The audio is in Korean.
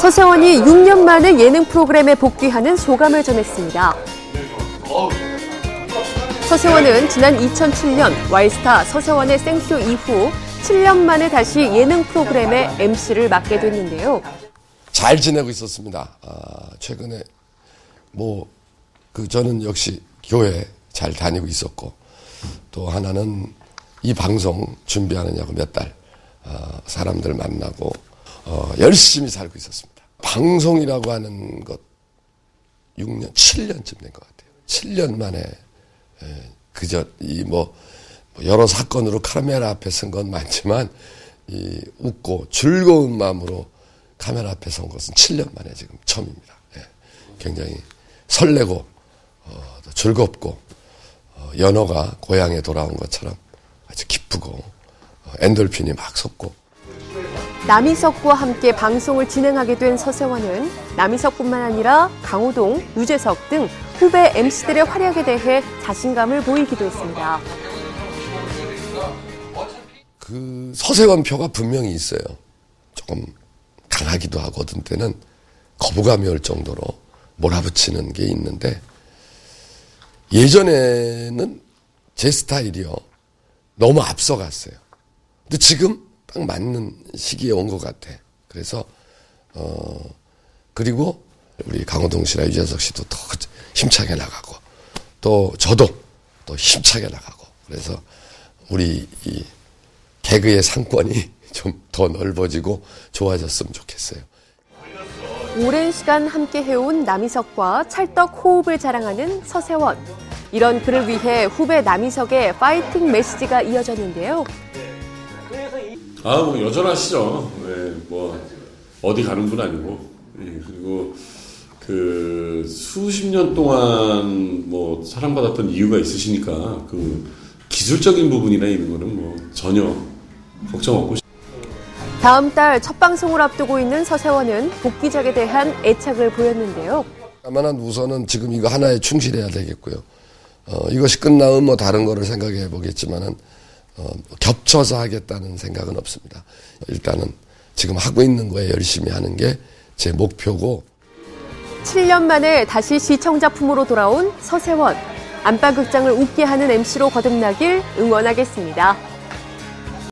서세원이 6년 만에 예능 프로그램에 복귀하는 소감을 전했습니다. 서세원은 지난 2007년 와이스타 서세원의 생쇼 이후 7년 만에 다시 예능 프로그램의 MC를 맡게 됐는데요. 잘 지내고 있었습니다. 아, 최근에 뭐 그 저는 역시 교회 잘 다니고 있었고 또 하나는 이 방송 준비하느냐고 몇달 어, 사람들 만나고 어, 열심히 살고 있었습니다. 방송이라고 하는 것 6년, 7년쯤 된 것 같아요. 7년 만에 예, 그저 이뭐 뭐 여러 사건으로 카메라 앞에 선 건 많지만 이 웃고 즐거운 마음으로 카메라 앞에 선 것은 7년 만에 지금 처음입니다. 예, 굉장히 설레고 어, 즐겁고 어, 연어가 고향에 돌아온 것처럼 아주 기쁘고 어, 엔돌핀이 막 솟고 남희석과 함께 방송을 진행하게 된 서세원은 남희석뿐만 아니라 강호동, 유재석 등 후배 MC들의 활약에 대해 자신감을 보이기도 했습니다. 그 서세원 표가 분명히 있어요. 조금 강하기도 하고 어떤 때는 거부감이 올 정도로 몰아붙이는 게 있는데 예전에는 제 스타일이요. 너무 앞서갔어요. 근데 지금 딱 맞는 시기에 온 것 같아. 그래서, 어, 그리고 우리 강호동 씨나 유재석 씨도 더 힘차게 나가고, 또 저도 또 힘차게 나가고, 그래서 우리 이 개그의 상권이 좀 더 넓어지고 좋아졌으면 좋겠어요. 오랜 시간 함께 해온 남희석과 찰떡 호흡을 자랑하는 서세원. 이런 그를 위해 후배 남희석의 파이팅 메시지가 이어졌는데요. 아, 뭐 여전하시죠. 네, 뭐 어디 가는 분 아니고. 예, 그리고 그 수십 년 동안 뭐 사랑받았던 이유가 있으시니까 그 기술적인 부분이나 이런 거는 뭐 전혀 걱정 없고. 다음 달 첫 방송을 앞두고 있는 서세원은 복귀작에 대한 애착을 보였는데요. 다만 우선은 지금 이거 하나에 충실해야 되겠고요. 어, 이것이 끝나면 뭐 다른 거를 생각해 보겠지만은 어, 겹쳐서 하겠다는 생각은 없습니다. 일단은 지금 하고 있는 거에 열심히 하는 게 제 목표고 7년 만에 다시 시청자품으로 돌아온 서세원. 안방극장을 웃게 하는 MC로 거듭나길 응원하겠습니다.